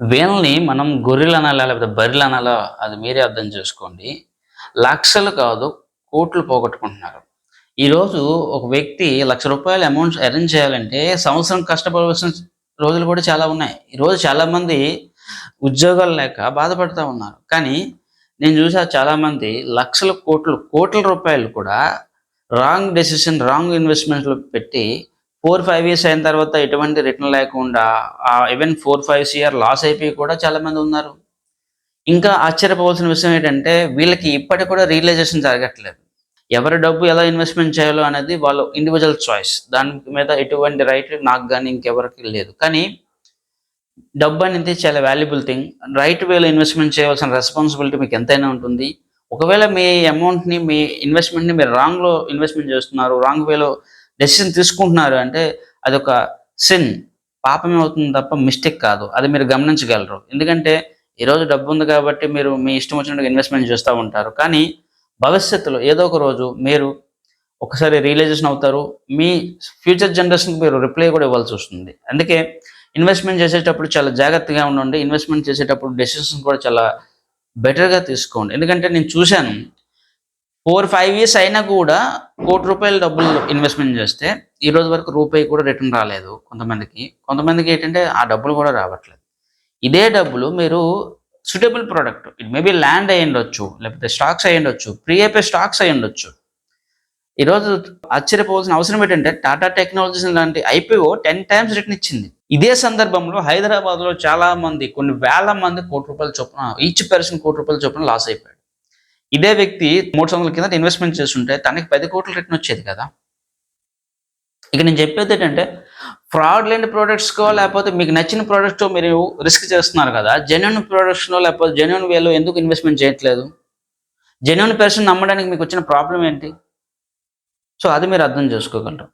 వీళ్ళని మనం గొర్రెలు అనాలా లేకపోతే బర్రెలు అనాలా అది మీరే అర్థం చేసుకోండి. లక్షలు కాదు కోట్లు పోగొట్టుకుంటున్నారు. ఈరోజు ఒక వ్యక్తి లక్ష రూపాయల అమౌంట్ అరేంజ్ చేయాలంటే సంవత్సరం కష్టపడవలసిన రోజులు కూడా చాలా ఉన్నాయి. ఈరోజు చాలామంది ఉద్యోగాలు లేక బాధపడుతూ ఉన్నారు. కానీ నేను చూసా చాలా మంది లక్షల కోట్లు కోట్ల రూపాయలు కూడా రాంగ్ డెసిషన్ రాంగ్ ఇన్వెస్ట్మెంట్లు పెట్టి ఫోర్ ఫైవ్ ఇయర్స్ అయిన తర్వాత ఎటువంటి రిటర్న్ లేకుండా even four five year loss అయిపోయి కూడా చాలా మంది ఉన్నారు. ఇంకా ఆశ్చర్యపోవాల్సిన విషయం ఏంటంటే వీళ్ళకి ఇప్పటికి కూడా రియలైజేషన్ జరగట్లేదు. ఎవరి డబ్బు ఎలా ఇన్వెస్ట్మెంట్ చేయాలో అనేది వాళ్ళ ఇండివిజువల్ చాయిస్ దాని మీద ఎటువంటి రైట్ నాకు కానీ ఇంకెవరికి లేదు. కానీ డబ్బు అనేది చాలా వాల్యుబుల్ థింగ్ రైట్ వేలో ఇన్వెస్ట్మెంట్ చేయవలసిన రెస్పాన్సిబిలిటీ మీకు ఎంతైనా ఉంటుంది. ఒకవేళ మీ అమౌంట్ని మీ ఇన్వెస్ట్మెంట్ని మీరు రాంగ్లో ఇన్వెస్ట్మెంట్ చేస్తున్నారు రాంగ్ వేలో డెసిషన్ తీసుకుంటున్నారు అంటే అదొక సిన్ పాపమే అవుతుంది తప్ప మిస్టేక్ కాదు. అది మీరు గమనించగలరు. ఎందుకంటే ఈరోజు డబ్బు ఉంది కాబట్టి మీరు మీ ఇష్టం వచ్చినట్టుగా ఇన్వెస్ట్మెంట్ చేస్తూ ఉంటారు. కానీ భవిష్యత్తులో ఏదో ఒక రోజు మీరు ఒకసారి రియలైజేషన్ అవుతారు. మీ ఫ్యూచర్ జనరేషన్కి మీరు రిప్లై కూడా ఇవ్వాల్సి వస్తుంది. అందుకే ఇన్వెస్ట్మెంట్ చేసేటప్పుడు చాలా జాగ్రత్తగా ఉండండి. ఇన్వెస్ట్మెంట్ చేసేటప్పుడు డెసిషన్స్ కూడా చాలా బెటర్గా తీసుకోండి. ఎందుకంటే నేను చూశాను ఫోర్ ఫైవ్ ఇయర్స్ అయినా కూడా కోటి రూపాయల డబ్బులు ఇన్వెస్ట్మెంట్ చేస్తే ఈ రోజు వరకు రూపాయి కూడా రిటర్న్ రాలేదు కొంతమందికి. కొంతమందికి ఏంటంటే ఆ డబ్బులు కూడా రావట్లేదు. ఇదే డబ్బులు మీరు suitable product it maybe land అయి ఉండొచ్చు లేకపోతే స్టాక్స్ అయి ఉండొచ్చు ప్రీ అయిపోయి స్టాక్స్ అయి ఉండొచ్చు. ఈరోజు ఆశ్చర్యపోవాల్సిన అవసరం ఏంటంటే టాటా టెక్నాలజీస్ లాంటి ఐపీఓ టెన్ టైమ్స్ రిటర్న్ ఇచ్చింది. ఇదే సందర్భంలో హైదరాబాద్లో చాలా మంది కొన్ని వేల మంది కోటి రూపాయల చొప్పున ఈచ్ పర్సన్ కోటి రూపాయల చొప్పున లాస్ అయిపోయాడు. ఇదే వ్యక్తి మూడు సంవత్సరాల కింద ఇన్వెస్ట్మెంట్ చేస్తుంటే తనకి పది కోట్ల రిటర్న్ వచ్చేది కదా. ఇక నేను చెప్పేది ఏంటంటే ఫ్రాడ్ లేని ప్రోడక్ట్స్కో లేకపోతే మీకు నచ్చిన ప్రోడక్ట్తో మీరు రిస్క్ చేస్తున్నారు కదా జెన్యున్ ప్రోడక్ట్స్లో లేకపోతే జెన్యున్ వేలో ఎందుకు ఇన్వెస్ట్మెంట్ చేయట్లేదు? జెన్యున్ పర్సన్ నమ్మడానికి మీకు వచ్చిన ప్రాబ్లం ఏంటి? సో అది మీరు అర్థం చేసుకోగలరు.